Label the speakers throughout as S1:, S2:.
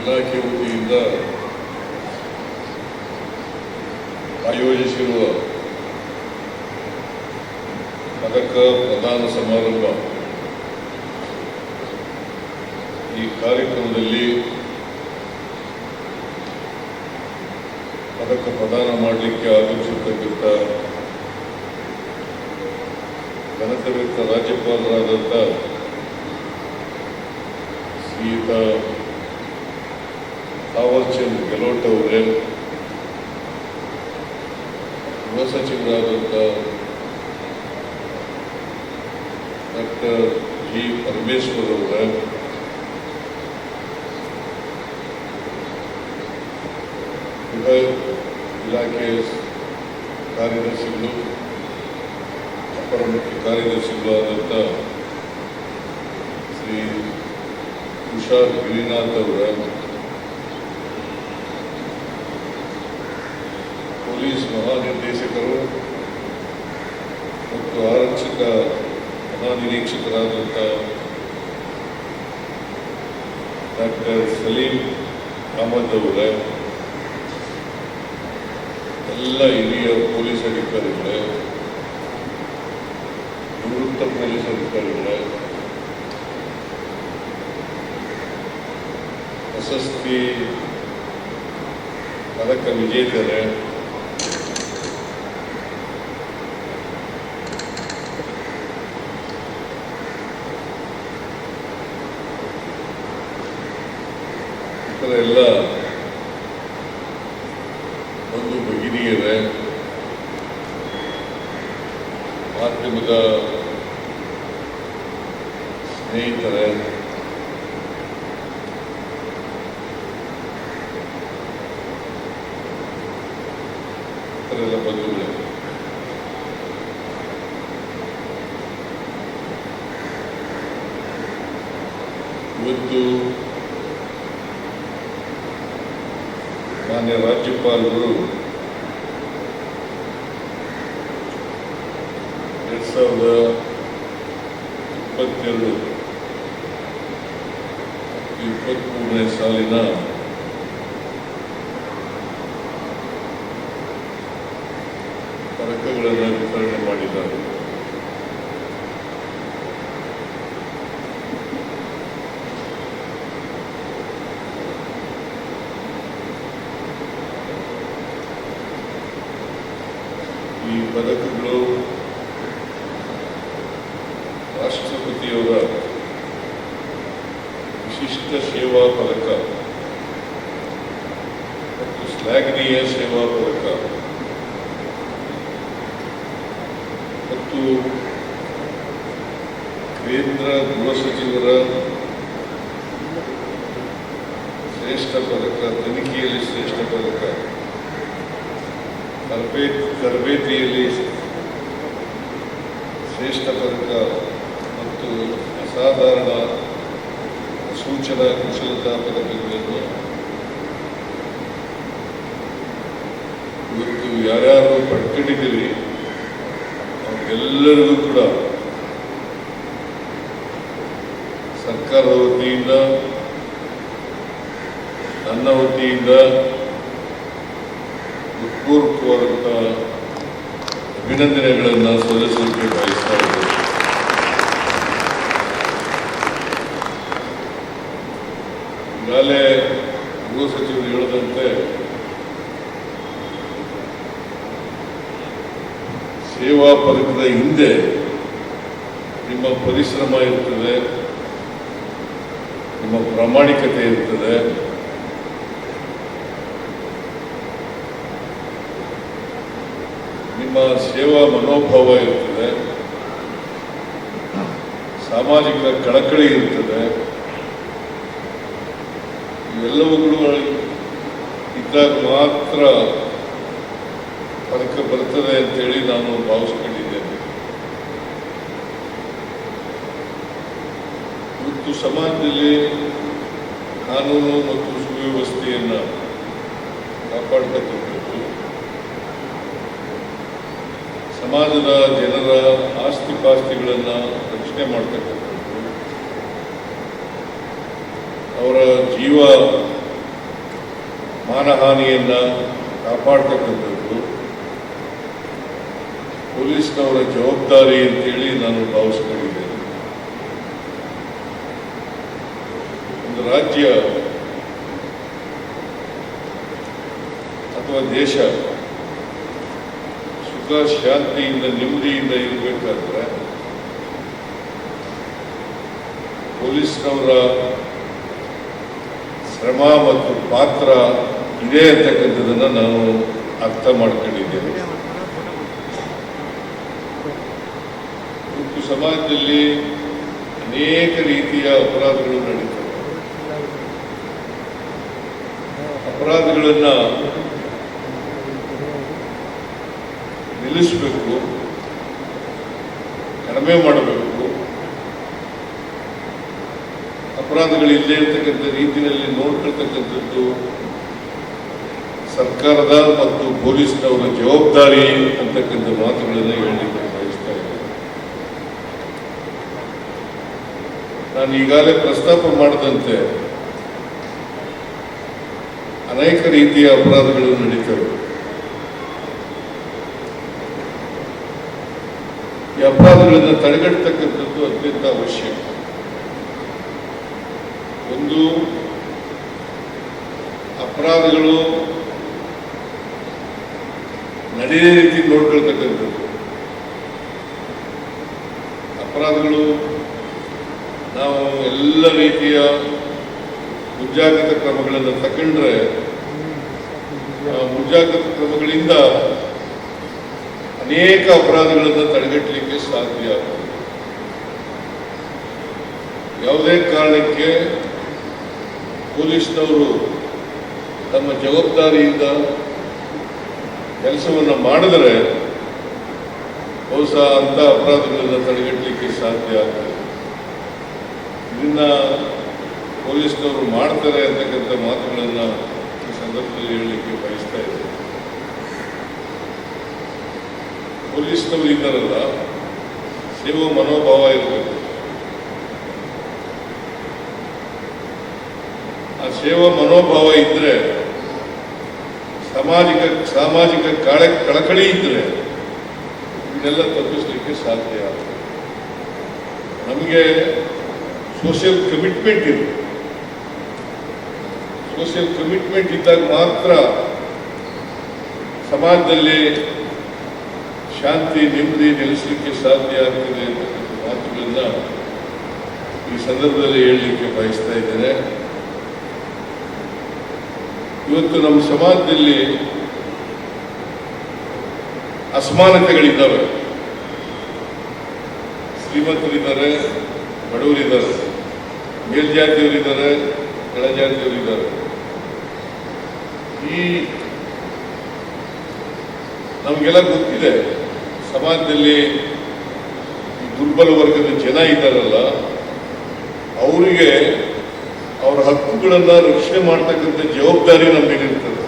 S1: ಇಲಾಖೆ ವತಿಯಿಂದ ಆಯೋಜಿಸಿರುವ ಪದಕ ಪ್ರದಾನ ಸಮಾರಂಭ ಈ ಕಾರ್ಯಕ್ರಮದಲ್ಲಿ ಪದಕ ಪ್ರದಾನ ಮಾಡಲಿಕ್ಕೆ ಆಗಮಿಸಿರ್ತಕ್ಕಂಥ ಘನತೆವೆತ್ತ ರಾಜ್ಯಪಾಲರಾದಂಥ ಶ್ರೀಯುತ ತಾವರ್ಚಂದ್ ಗೆಲೋಟ್ ಅವರೇ ಗೃಹ ಸಚಿವರಾದಂಥ ಡಾಕ್ಟರ್ ಜಿ ಪರಮೇಶ್ವರ್ ಅವರ. ಗೃಹ ಇಲಾಖೆಯ ಕಾರ್ಯದರ್ಶಿಗಳು, ಅಪರ ಮುಖ್ಯ ಕಾರ್ಯದರ್ಶಿಗಳಾದಂಥ ಶ್ರೀ ತುಷಾರ್ ಗಿರಿನಾಥ್ ಅವರ. ಪೊಲೀಸ್ ಮಹಾನಿರ್ದೇಶಕರು ಮತ್ತು ಆರಕ್ಷಕ ಮಹಾನಿರೀಕ್ಷಕರಾದಂಥ ಡಾಕ್ಟರ್ ಸಲೀಂ ಅಹಮದ್ ಅವರ, ಎಲ್ಲ ಹಿರಿಯ ಪೊಲೀಸ್ ಅಧಿಕಾರಿಗಳೇ, ನಿವೃತ್ತ ಪೊಲೀಸ್ ಅಧಿಕಾರಿಗಳೇ, ಪ್ರಶಸ್ತಿ ಪದಕ ವಿಜೇತರೇ ಇತರ ಎಲ್ಲ ಒಂದು ಭಗಿನಿಯರೇ ಮಾಧ್ಯಮದ ಸ್ನೇಹಿತರೇ ಇತರೆಲ್ಲ ಬಂಧುಗಳೇ ಇವತ್ತು ಮಾನ್ಯ ರಾಜ್ಯಪಾಲರು ಎರಡ್ ಸಾವಿರದ ಇಪ್ಪತ್ತೆರಡು ಇಪ್ಪತ್ತ್ಮೂರನೇ ಸಾಲಿನ ಪದಕಗಳು ರಾಷ್ಟ್ರಪತಿಯವರ ವಿಶಿಷ್ಟ ಸೇವಾ ಪದಕ ಮತ್ತು ಶ್ಲಾಘನೀಯ ಸೇವಾ ಪದಕ ಮತ್ತು ಕೇಂದ್ರ ಗೃಹ ಸಚಿವರ ಶ್ರೇಷ್ಠ ಪದಕ ತನಿಖೆಯಲ್ಲಿ ಶ್ರೇಷ್ಠ ಪದಕ ತರಬೇ ತರಬೇತಿಯಲ್ಲಿ ಶ್ರೇಷ್ಠ ಪದಕ ಮತ್ತು ಅಸಾಧಾರಣ ಸೂಚನಾ ಕುಶಲತಾ ಪದಕಗಳನ್ನು ಇವತ್ತು ಯಾರ್ಯಾರು ಪಡ್ಕೊಂಡಿದ್ದೀರಿ ಅವರೆಲ್ಲರಿಗೂ ಕೂಡ ಸರ್ಕಾರದ ವತಿಯಿಂದ, ನನ್ನ ವತಿಯಿಂದ ಹೃತ್ಪೂರ್ವಕವಾದಂಥ ಅಭಿನಂದನೆಗಳನ್ನು ಸಲ್ಲಿಸಲಿಕ್ಕೆ ಬಯಸ್ತಾ ಇದ್ದೇನೆ. ಈಗಾಗಲೇ ಗೃಹ ಸಚಿವರು ಹೇಳಿದಂತೆ ಸೇವಾ ಪದಕದ ಹಿಂದೆ ನಿಮ್ಮ ಪರಿಶ್ರಮ ಇರ್ತದೆ, ನಿಮ್ಮ ಪ್ರಾಮಾಣಿಕತೆ ಇರ್ತದೆ ನಿಮ್ಮ ಸೇವಾ ಮನೋಭಾವ ಇರ್ತದೆ. ಸಾಮಾಜಿಕ ಕಳಕಳಿ ಇರ್ತದೆ. ಇವೆಲ್ಲವುಗಳು ಇದ್ದಾಗ ಮಾತ್ರ ಪದಕ ಬರ್ತದೆ ಅಂತೇಳಿ ನಾನು ಭಾವಿಸ್ಕೊಂಡಿದ್ದೇನೆ. ಇವತ್ತು ಸಮಾಜದಲ್ಲಿ ಕಾನೂನು ಮತ್ತು ಸುವ್ಯವಸ್ಥೆಯನ್ನು ಕಾಪಾಡ್ತಕ್ಕಂಥದ್ದು ಸಮಾಜದ ಜನರ ಆಸ್ತಿ ಪಾಸ್ತಿಗಳನ್ನು ರಕ್ಷಣೆ ಮಾಡ್ತಕ್ಕಂಥದ್ದು, ಅವರ ಜೀವ ಮಾನಹಾನಿಯನ್ನು ಕಾಪಾಡ್ತಕ್ಕಂಥದ್ದು, ಪೊಲೀಸ್ನವರ ಜವಾಬ್ದಾರಿ ಅಂತೇಳಿ ನಾನು ಭಾವಿಸ್ಕೊಂಡಿದ್ದೇನೆ. ಒಂದು ರಾಜ್ಯ ಅಥವಾ ದೇಶ ಸುಖ, ಶಾಂತಿಯಿಂದ, ನೆಮ್ಮದಿಯಿಂದ ಇರಬೇಕಾದ್ರೆ ಪೊಲೀಸ್ನವರ ಶ್ರಮ ಮತ್ತು ಪಾತ್ರ ಇದೆ ಅಂತಕ್ಕಂಥದ್ದನ್ನು ನಾನು ಅರ್ಥ ಮಾಡ್ಕೊಂಡಿದ್ದೇನೆ ಮತ್ತು ಸಮಾಜದಲ್ಲಿ ಅನೇಕ ರೀತಿಯ ಅಪರಾಧಗಳು ನಡೀತವೆ. ಅಪರಾಧಗಳನ್ನ ನಿಲ್ಲಿಸಬೇಕು, ಕಡಿಮೆ ಮಾಡಬೇಕು. ಅಪರಾಧಗಳು ಇಲ್ಲದೆ ಇರ್ತಕ್ಕಂಥ ರೀತಿಯಲ್ಲಿ ನೋಡ್ಕೊಳ್ತಕ್ಕಂಥದ್ದು ಸರ್ಕಾರದ ಮತ್ತು ಪೊಲೀಸ್ನವರ ಜವಾಬ್ದಾರಿ ಅಂತಕ್ಕಂಥ ಮಾತುಗಳನ್ನು ಹೇಳಲಿಕ್ಕೆ ಬಯಸ್ತಾ ಇದ್ದೇನೆ. ನಾನು ಈಗಾಗಲೇ ಪ್ರಸ್ತಾಪ ಮಾಡಿದಂತೆ ಅನೇಕ ರೀತಿಯ ಅಪರಾಧಗಳು ನಡೀತವೆ ಈ ಅಪರಾಧಗಳನ್ನು ತಡೆಗಟ್ಟತಕ್ಕಂಥದ್ದು ಅತ್ಯಂತ ಅವಶ್ಯಕ ಒಂದು, ಅಪರಾಧಗಳು ನಡೆಯೇ ರೀತಿ ನೋಡ್ಕೊಳ್ತಕ್ಕಂಥದ್ದು. ಅಪರಾಧಗಳು ನಾವು ಎಲ್ಲ ರೀತಿಯ ಮುಂಜಾಗ್ರತಾ ಕ್ರಮಗಳನ್ನು ತಕೊಂಡ್ರೆ ಮುಂಜಾಗ್ರತಾ ಕ್ರಮಗಳಿಂದ ಅನೇಕ ಅಪರಾಧಗಳನ್ನು ತಡೆಗಟ್ಟಲಿಕ್ಕೆ ಸಾಧ್ಯ. ಯಾವುದೇ ಕಾರಣಕ್ಕೆ ಪೊಲೀಸ್ನವರು ತಮ್ಮ ಜವಾಬ್ದಾರಿಯಿಂದ ಕೆಲಸವನ್ನು ಮಾಡಿದರೆ ಬಹುಶಃ ಅಂಥ ಅಪರಾಧಗಳನ್ನು ತಡೆಗಟ್ಟಲಿಕ್ಕೆ ಸಾಧ್ಯ ಆಗ್ತದೆ. ಇದನ್ನ ಪೊಲೀಸ್ನವರು ಮಾಡ್ತಾರೆ ಅಂತಕ್ಕಂಥ ಮಾತುಗಳನ್ನು ಈ ಸಂದರ್ಭದಲ್ಲಿ ಹೇಳಲಿಕ್ಕೆ ಬಯಸ್ತಾ ಇದ್ದೇನೆ. ಪೊಲೀಸ್ನವರು ಇದ್ದಾರಲ್ಲ ಸೇವಾ ಮನೋಭಾವ ಇರಬೇಕು. ಆ ಸೇವಾ ಮನೋಭಾವ ಇದ್ರೆ, ಸಾಮಾಜಿಕ ಸಾಮಾಜಿಕ ಕಳೆ, ಕಳಕಳಿ ಇದ್ರೆ, ಇದನ್ನೆಲ್ಲ ತಪ್ಪಿಸ್ಲಿಕ್ಕೆ ಸಾಧ್ಯ ನಮಗೆ ಸೋಷಿಯಲ್ ಕಮಿಟ್ಮೆಂಟ್ ಇದೆ. ಸೋಷಿಯಲ್ ಕಮಿಟ್ಮೆಂಟ್ ಇದ್ದಾಗ ಮಾತ್ರ ಸಮಾಜದಲ್ಲಿ ಶಾಂತಿ, ನೆಮ್ಮದಿ ನೆಲೆಸಲಿಕ್ಕೆ ಸಾಧ್ಯ ಆಗ್ತದೆ ಅಂತಕ್ಕಂಥ ಮಾತುಗಳನ್ನ ಈ ಸಂದರ್ಭದಲ್ಲಿ ಹೇಳಲಿಕ್ಕೆ ಬಯಸ್ತಾ ಇದ್ದೇನೆ. ಇವತ್ತು ನಮ್ಮ ಸಮಾಜದಲ್ಲಿ ಅಸಮಾನತೆಗಳಿದ್ದಾವೆ. ಶ್ರೀಮಂತರಿದ್ದಾರೆ, ಬಡವರಿದ್ದಾರೆ, ಮೇಲ್ಜಾತಿಯವರಿದ್ದಾರೆ, ಕೆಳಜಾತಿಯವರಿದ್ದಾರೆ. ಈ ನಮಗೆಲ್ಲ ಗೊತ್ತಿದೆ. ಸಮಾಜದಲ್ಲಿ ದುರ್ಬಲ ವರ್ಗದ ಜನ ಇದ್ದಾರಲ್ಲ, ಅವರಿಗೆ ಅವರ ಹಕ್ಕುಗಳನ್ನ ರಕ್ಷಣೆ ಮಾಡ್ತಕ್ಕಂಥ ಜವಾಬ್ದಾರಿ ನಮ್ಮ ಇರ್ತದೆ.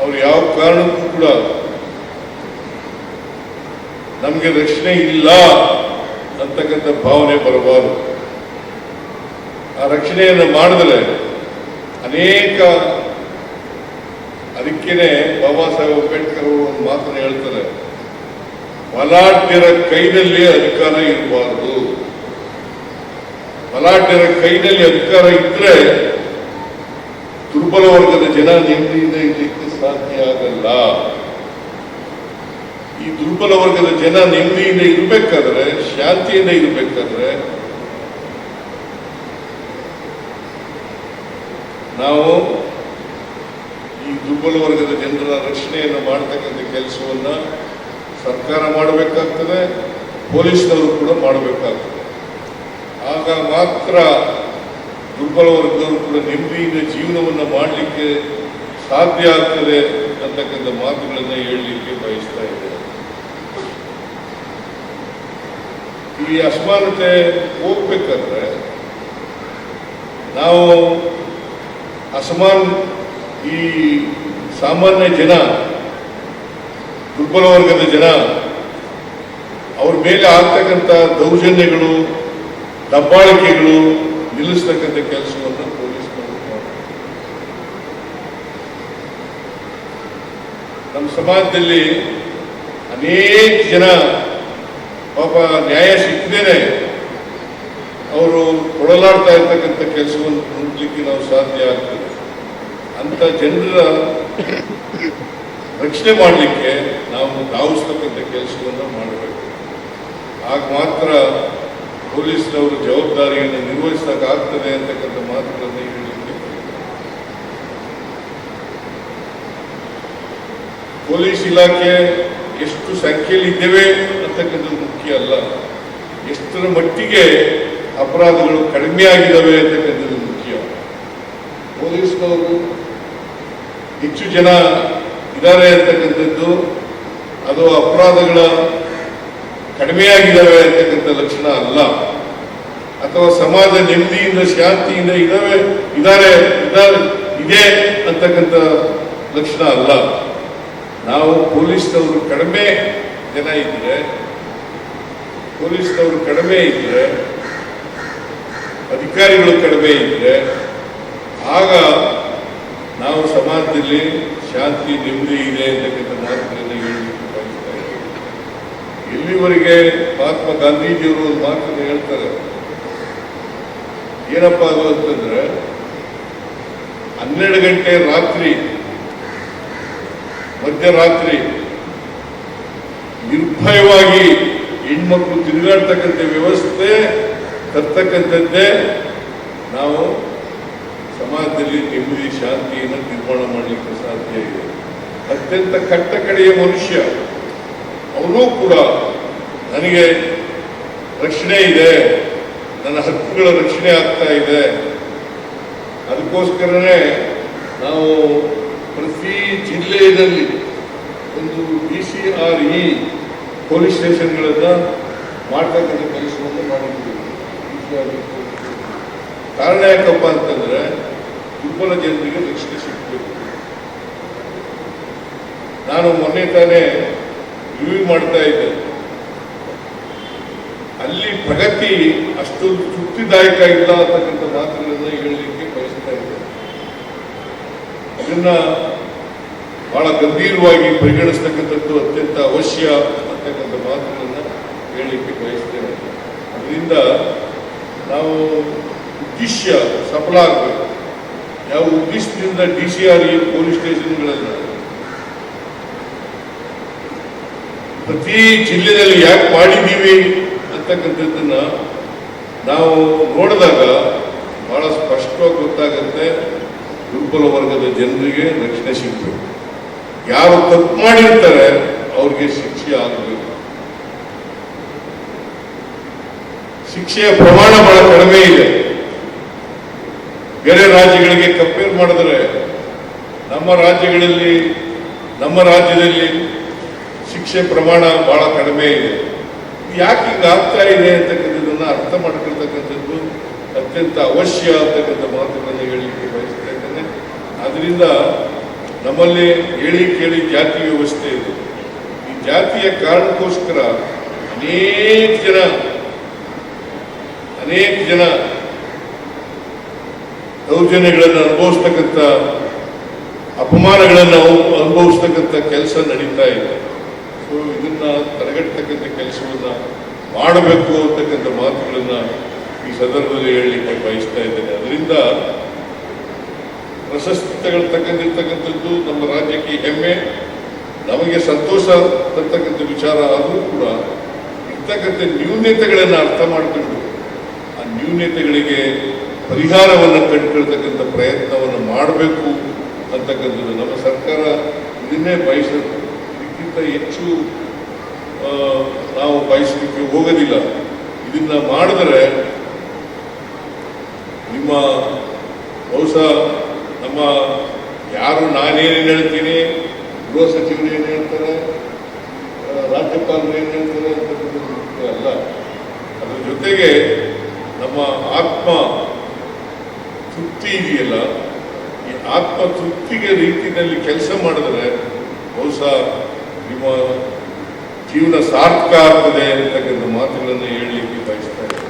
S1: ಅವ್ರು ಯಾವ ಕಾರಣಕ್ಕೂ ಕೂಡ ನಮಗೆ ರಕ್ಷಣೆ ಇಲ್ಲ ಅಂತಕ್ಕಂಥ ಭಾವನೆ ಬರಬಾರದು. ಆ ರಕ್ಷಣೆಯನ್ನು ಮಾಡಿದ್ರೆ ಅನೇಕ ಅದಕ್ಕೇನೆ ಬಾಬಾ ಸಾಹೇಬ್ ಅಂಬೇಡ್ಕರ್ ಅವರು ಮಾತನ್ನು ಹೇಳ್ತಾರೆ ಬಲಾಢ್ಯರ ಕೈನಲ್ಲಿ ಅಧಿಕಾರ ಇರಬಾರದು. ಬಲಾಢ್ಯರ ಕೈನಲ್ಲಿ ಅಧಿಕಾರ ಇದ್ರೆ ದುರ್ಬಲ ವರ್ಗದ ಜನ ನೆಮ್ಮದಿಯಿಂದ ಇರಲಿಕ್ಕೆ ಸಾಧ್ಯ ಆಗಲ್ಲ. ಈ ದುರ್ಬಲ ವರ್ಗದ ಜನ ನೆಮ್ಮದಿಯಿಂದ ಇರಬೇಕಾದ್ರೆ, ಶಾಂತಿಯಿಂದ ಇರಬೇಕಾದ್ರೆ, ನಾವು ಈ ದುರ್ಬಲ ವರ್ಗದ ಜನರ ರಕ್ಷಣೆಯನ್ನು ಮಾಡ್ತಕ್ಕಂಥ ಕೆಲಸವನ್ನ ಸರ್ಕಾರ ಮಾಡಬೇಕಾಗ್ತದೆ, ಪೊಲೀಸ್ನವರು ಕೂಡ ಮಾಡಬೇಕಾಗ್ತದೆ. ಆಗ ಮಾತ್ರ ದುರ್ಬಲ ವರ್ಗದವರು ಕೂಡ ನೆಮ್ಮದಿಯಿಂದ ಜೀವನವನ್ನು ಮಾಡಲಿಕ್ಕೆ ಸಾಧ್ಯ ಆಗ್ತದೆ ಅಂತಕ್ಕಂಥ ಮಾತುಗಳನ್ನು ಹೇಳಲಿಕ್ಕೆ ಬಯಸ್ತಾ ಇದ್ದೇನೆ. ಈ ಅಸಮಾನತೆ ಹೋಗ್ಬೇಕಂದ್ರೆ ನಾವು ಅಸಮಾನ್ ಈ ಸಾಮಾನ್ಯ ಜನ, ದುರ್ಬಲ ವರ್ಗದ ಜನ, ಅವ್ರ ಮೇಲೆ ಆಗ್ತಕ್ಕಂಥ ದೌರ್ಜನ್ಯಗಳು, ದಬ್ಬಾಳಿಕೆಗಳು ನಿಲ್ಲಿಸ್ತಕ್ಕಂಥ ಕೆಲಸವನ್ನು ಪೊಲೀಸ್ ನಮ್ಮ ಸಮಾಜದಲ್ಲಿ ಅನೇಕ ಜನ ಪಾಪ ನ್ಯಾಯ ಸಿಕ್ಕದೇನೆ ಅವರು ಕೊಡಲಾಡ್ತಾ ಇರ್ತಕ್ಕಂಥ ಕೆಲಸವನ್ನು ನೋಡಲಿಕ್ಕೆ ನಾವು ಸಾಧ್ಯ ಆಗ್ತದೆ. ಅಂತ ಜನರ ರಕ್ಷಣೆ ಮಾಡಲಿಕ್ಕೆ ನಾವು ಧಾವಿಸ್ತಕ್ಕಂಥ ಕೆಲಸವನ್ನು ಮಾಡಬೇಕು. ಆಗ ಮಾತ್ರ ಪೊಲೀಸ್ನವರು ಜವಾಬ್ದಾರಿಯನ್ನು ನಿರ್ವಹಿಸಕ್ಕಾಗ್ತದೆ ಅಂತಕ್ಕಂಥ ಮಾತುಗಳನ್ನು ಹೇಳಲಿಕ್ಕೆ ಪೊಲೀಸ್ ಇಲಾಖೆ ಎಷ್ಟು ಸಂಖ್ಯೆಯಲ್ಲಿ ಇದ್ದೇವೆ ಅಂತಕ್ಕಂಥದ್ದು ಮುಖ್ಯ ಅಲ್ಲ. ಎಷ್ಟರ ಮಟ್ಟಿಗೆ ಅಪರಾಧಗಳು ಕಡಿಮೆ ಆಗಿದ್ದಾವೆ ಅಂತಕ್ಕಂಥದ್ದು ಮುಖ್ಯ. ಪೊಲೀಸ್ನವರು ಹೆಚ್ಚು ಜನ ಇದ್ದಾರೆ ಅಂತಕ್ಕಂಥದ್ದು, ಅದು ಅಪರಾಧಗಳ ಕಡಿಮೆಯಾಗಿದ್ದಾವೆ ಅಂತಕ್ಕಂಥ ಲಕ್ಷಣ ಅಲ್ಲ. ಅಥವಾ ಸಮಾಜ ನೆಮ್ಮದಿಯಿಂದ, ಶಾಂತಿಯಿಂದ ಇದಾವೆ ಇದ್ದಾರೆ ಇದ್ದಾರೆ, ಇದೆ ಅಂತಕ್ಕಂಥ ಲಕ್ಷಣ ಅಲ್ಲ. ನಾವು ಪೊಲೀಸ್ನವರು ಕಡಿಮೆ ಜನ ಇದ್ರೆ, ಪೊಲೀಸ್ನವರು ಕಡಿಮೆ ಇದ್ರೆ, ಅಧಿಕಾರಿಗಳು ಕಡಿಮೆ ಇದ್ರೆ, ಆಗ ನಾವು ಸಮಾಜದಲ್ಲಿ ಶಾಂತಿ, ನೆಮ್ಮದಿ ಇದೆ ಅಂತಕ್ಕಂಥ ಮಾತುಗಳನ್ನು ಹೇಳಬೇಕು ಇದ್ದೀವಿ. ಇಲ್ಲಿವರೆಗೆ ಮಹಾತ್ಮ ಗಾಂಧೀಜಿಯವರು ಒಂದು ಮಾತನ್ನು ಹೇಳ್ತಾರೆ. ಏನಪ್ಪ ಅದು ಅಂತಂದ್ರೆ, ಹನ್ನೆರಡು ಗಂಟೆ ರಾತ್ರಿ, ಮಧ್ಯರಾತ್ರಿ, ನಿರ್ಭಯವಾಗಿ ಹೆಣ್ಮಕ್ಳು ತಿರುಗಾಡ್ತಕ್ಕಂಥ ವ್ಯವಸ್ಥೆ, ತರ್ತಕ್ಕಂಥದ್ದೇ ನಾವು ಸಮಾಜದಲ್ಲಿ ನೆಮ್ಮದಿ ಶಾಂತಿಯನ್ನು ನಿರ್ಮಾಣ ಮಾಡಲಿಕ್ಕೆ ಸಾಧ್ಯ ಇದೆ. ಅತ್ಯಂತ ಕಟ್ಟ ಕಡೆಯ ಮನುಷ್ಯ ಅವನು ಕೂಡ ನನಗೆ ರಕ್ಷಣೆ ಇದೆ, ನನ್ನ ಹಕ್ಕುಗಳ ರಕ್ಷಣೆ ಆಗ್ತಾ ಇದೆ. ಅದಕ್ಕೋಸ್ಕರನೇ ನಾವು ಪ್ರತಿ ಜಿಲ್ಲೆಯಲ್ಲಿ ಒಂದು D C R E police ಸ್ಟೇಷನ್ಗಳನ್ನು ಮಾಡ್ತಕ್ಕಂಥ ಕೆಲಸವನ್ನು ಮಾಡಿದ್ದೀವಿ. ಕಾರಣ ಯಾಕಪ್ಪ ಅಂತಂದ್ರೆ ದುರ್ಬಲ ಜನರಿಗೆ ರಕ್ಷಣೆ ಸಿಗಬೇಕು ನಾನು ಮೊನ್ನೆ ತಾನೇ ರಿವ್ಯೂ ಮಾಡ್ತಾ ಇದ್ದೆ. ಅಲ್ಲಿ ಪ್ರಗತಿ ಅಷ್ಟೊಂದು ತೃಪ್ತಿದಾಯಕ ಇಲ್ಲ ಅಂತಕ್ಕಂಥ ಮಾತುಗಳನ್ನ ಹೇಳಲಿಕ್ಕೆ ಬಯಸ್ತಾ ಇದ್ದೆ. ಇದನ್ನ ಬಹಳ ಗಂಭೀರವಾಗಿ ಪರಿಗಣಿಸ್ತಕ್ಕಂಥದ್ದು ಅತ್ಯಂತ ಅವಶ್ಯ ಅಂತಕ್ಕಂಥ ಮಾತುಗಳನ್ನ ಹೇಳಲಿಕ್ಕೆ ಬಯಸ್ತೇನೆ. ಅದರಿಂದ ನಾವು ಉದ್ದೇಶ ಸಫಲ ಆಗಬೇಕು. ಯಾವ ಉದ್ದೇಶದಿಂದ D C R E police ಸ್ಟೇಷನ್ಗಳಲ್ಲ ಪ್ರತಿ ಜಿಲ್ಲೆಯಲ್ಲಿ ಯಾಕೆ ಮಾಡಿದ್ದೀವಿ ಅಂತಕ್ಕಂಥದ್ದನ್ನ ನಾವು ನೋಡಿದಾಗ ಬಹಳ ಸ್ಪಷ್ಟವಾಗಿ ಗೊತ್ತಾಗುತ್ತೆ. ದುರ್ಬಲ ವರ್ಗದ ಜನರಿಗೆ ರಕ್ಷಣೆ ಸಿಗಬೇಕು. ಯಾರು ತಪ್ಪು ಮಾಡಿರ್ತಾರೆ ಅವ್ರಿಗೆ ಶಿಕ್ಷೆ ಆಗಬೇಕು. ಶಿಕ್ಷೆಯ ಪ್ರಮಾಣ ಬಹಳ ಕಡಿಮೆ ಇದೆ. ಬೇರೆ ರಾಜ್ಯಗಳಿಗೆ ಕಂಪೇರ್ ಮಾಡಿದ್ರೆ ನಮ್ಮ ರಾಜ್ಯಗಳಲ್ಲಿ, ನಮ್ಮ ರಾಜ್ಯದಲ್ಲಿ ಶಿಕ್ಷೆ ಪ್ರಮಾಣ ಬಹಳ ಕಡಿಮೆ ಇದೆ. ಯಾಕೆ ಹಿಂಗೆ ಆಗ್ತಾ ಇದೆ ಅಂತಕ್ಕಂಥದ್ದನ್ನು ಅರ್ಥ ಮಾಡ್ಕೊಳ್ತಕ್ಕಂಥದ್ದು ಅತ್ಯಂತ ಅವಶ್ಯ ಅಂತಕ್ಕಂಥ ಮಾತುಗಳನ್ನು ಹೇಳಲಿಕ್ಕೆ ಬಯಸ್ತಾ ಇದ್ದೇನೆ. ಅದರಿಂದ ನಮ್ಮಲ್ಲಿ ಹೇಳಿ ಕೇಳಿ ಜಾತಿ ವ್ಯವಸ್ಥೆ ಇದೆ. ಈ ಜಾತಿಯ ಕಾರಣಕ್ಕೋಸ್ಕರ ಅನೇಕ ಜನ ಅನೇಕ ಜನ ದೌರ್ಜನ್ಯಗಳನ್ನು ಅನುಭವಿಸ್ತಕ್ಕಂಥ ಅಪಮಾನಗಳನ್ನು ಅನುಭವಿಸ್ತಕ್ಕಂಥ ಕೆಲಸ ನಡೀತಾ ಇದೆ. ಸೊ ಇದನ್ನು ತಡೆಗಟ್ಟತಕ್ಕಂಥ ಕೆಲಸವನ್ನು ಮಾಡಬೇಕು ಅಂತಕ್ಕಂಥ ಮಾತುಗಳನ್ನು ಈ ಸಂದರ್ಭದಲ್ಲಿ ಹೇಳಲಿಕ್ಕೆ ಬಯಸ್ತಾ ಇದ್ದೇನೆ. ಅದರಿಂದ ಪ್ರಶಸ್ತಿ ತಗೊಳ್ತಕ್ಕಂಥದ್ದು ನಮ್ಮ ರಾಜ್ಯಕ್ಕೆ ಹೆಮ್ಮೆ, ನಮಗೆ ಸಂತೋಷ ತರ್ತಕ್ಕಂಥ ವಿಚಾರ ಆದರೂ ಕೂಡ ಇರ್ತಕ್ಕಂಥ ನ್ಯೂನ್ಯತೆಗಳನ್ನು ಅರ್ಥ ಮಾಡಿಕೊಂಡು ಆ ನ್ಯೂನ್ಯತೆಗಳಿಗೆ ಪರಿಹಾರವನ್ನು ಕಂಡುಕೊಳ್ತಕ್ಕಂಥ ಪ್ರಯತ್ನವನ್ನು ಮಾಡಬೇಕು ಅಂತಕ್ಕಂಥದ್ದು ನಮ್ಮ ಸರ್ಕಾರ ಬಯಸುತ್ತೆ ಇದಕ್ಕಿಂತ ಹೆಚ್ಚು ನಾವು ಬಯಸಲಿಕ್ಕೆ ಹೋಗೋದಿಲ್ಲ. ಇದನ್ನು ಮಾಡಿದರೆ ನಿಮ್ಮ ಬಹುಶಃ ನಮ್ಮ ಯಾರು ನಾನೇನೇನು ಹೇಳ್ತೀನಿ, ಗೃಹ ಸಚಿವರು ಏನು ಹೇಳ್ತಾರೆ ರಾಜ್ಯಪಾಲರು ಏನು ಹೇಳ್ತಾರೆ ಅಂತಕ್ಕಂಥದ್ದು ಅಲ್ಲ. ಅದರ ಜೊತೆಗೆ ನಮ್ಮ ಆತ್ಮ ತೃಪ್ತಿ ಇದೆಯಲ್ಲ ಈ ಆತ್ಮ ತೃಪ್ತಿಗೆ ರೀತಿಯಲ್ಲಿ ಕೆಲಸ ಮಾಡಿದ್ರೆ ಬಹುಶಃ ನಿಮ್ಮ ಜೀವನ ಸಾರ್ಥಕ ಆಗ್ತದೆ ಅಂತಕ್ಕಂಥ ಮಾತುಗಳನ್ನು ಹೇಳಲಿಕ್ಕೆ ಬಯಸ್ತಾ ಇದ್ದೇನೆ.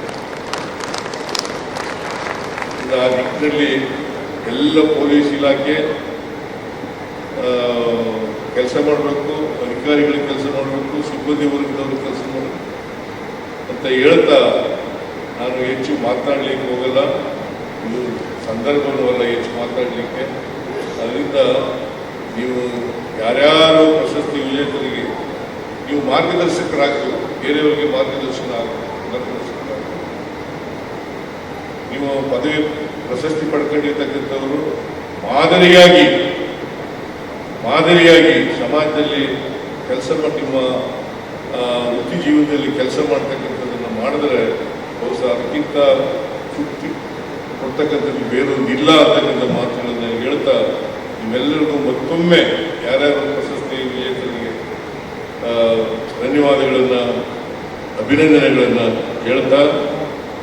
S1: ಆ ನಿಟ್ಟಿನಲ್ಲಿ ಎಲ್ಲ ಪೊಲೀಸ್ ಇಲಾಖೆ ಕೆಲಸ ಮಾಡಬೇಕು, ಅಧಿಕಾರಿಗಳಿಗೆ ಕೆಲಸ ಮಾಡಬೇಕು, ಸಿಬ್ಬಂದಿ ವರ್ಗದವರು ಕೆಲಸ ಮಾಡಬೇಕು. ಅಂತ ಹೇಳ್ತಾ ನಾನು ಹೆಚ್ಚು ಮಾತನಾಡಲಿಕ್ಕೆ ಹೋಗಲ್ಲ. ಇದು ಸಂದರ್ಭವೂ ಅಲ್ಲ ಹೆಚ್ಚು ಮಾತಾಡಲಿಕ್ಕೆ. ಅದರಿಂದ ನೀವು ಯಾರ್ಯಾರು ಪ್ರಶಸ್ತಿ ವಿಜೇತರಿಗೆ ನೀವು ಮಾರ್ಗದರ್ಶಕರಾಗಿ ಬೇರೆಯವರಿಗೆ ಮಾರ್ಗದರ್ಶನ ಆಗಬೇಕು ನೀವು ಪದವಿ ಪ್ರಶಸ್ತಿ ಪಡ್ಕೊಂಡಿರ್ತಕ್ಕಂಥವರು ಮಾದರಿಯಾಗಿ ಮಾದರಿಯಾಗಿ ಸಮಾಜದಲ್ಲಿ ಕೆಲಸ ನಿಮ್ಮ ವೃತ್ತಿ ಜೀವನದಲ್ಲಿ ಕೆಲಸ ಮಾಡ್ತಕ್ಕಂಥದ್ದನ್ನು ಮಾಡಿದ್ರೆ ಬಹುಶಃ ಅದಕ್ಕಿಂತ ತೃಪ್ತಿ ಕೊಡ್ತಕ್ಕಂಥದ್ದು ಬೇರೊಂದಿಲ್ಲ ಅಂತಕ್ಕಂಥ ಮಾತುಗಳನ್ನು ಹೇಳ್ತಾ ನಿಮ್ಮೆಲ್ಲರಿಗೂ ಮತ್ತೊಮ್ಮೆ ಯಾರ್ಯಾರು ಪ್ರಶಸ್ತಿ ವಿಜೇತರಿಗೆ ಧನ್ಯವಾದಗಳನ್ನು, ಅಭಿನಂದನೆಗಳನ್ನು ಹೇಳ್ತಾ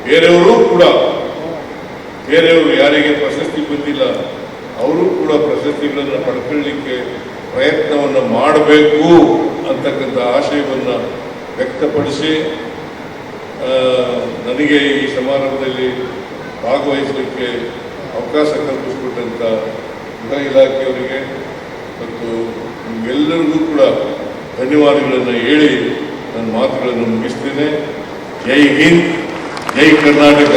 S1: ಬೇರೆಯವರು ಕೂಡ, ಬೇರೆಯವರು ಯಾರಿಗೆ ಪ್ರಶಸ್ತಿ ಬಂದಿಲ್ಲ, ಅವರು ಕೂಡ ಪ್ರಶಸ್ತಿಗಳನ್ನು ಪಡ್ಕೊಳ್ಳಿಕ್ಕೆ ಪ್ರಯತ್ನವನ್ನು ಮಾಡಬೇಕು ಅಂತಕ್ಕಂಥ ಆಶಯವನ್ನು ವ್ಯಕ್ತಪಡಿಸಿ ನನಗೆ ಈ ಸಮಾರಂಭದಲ್ಲಿ ಭಾಗವಹಿಸಲಿಕ್ಕೆ ಅವಕಾಶ ಕಲ್ಪಿಸಿಕೊಟ್ಟಂಥ ಗೃಹ ಇಲಾಖೆಯವರಿಗೆ ಮತ್ತು ನಿಮ್ಗೆಲ್ಲರಿಗೂ ಕೂಡ ಧನ್ಯವಾದಗಳನ್ನು ಹೇಳಿ ನನ್ನ ಮಾತುಗಳನ್ನು ಮುಗಿಸ್ತೇನೆ. ಜೈ ಹಿಂದ್, ಜೈ ಕರ್ನಾಟಕ.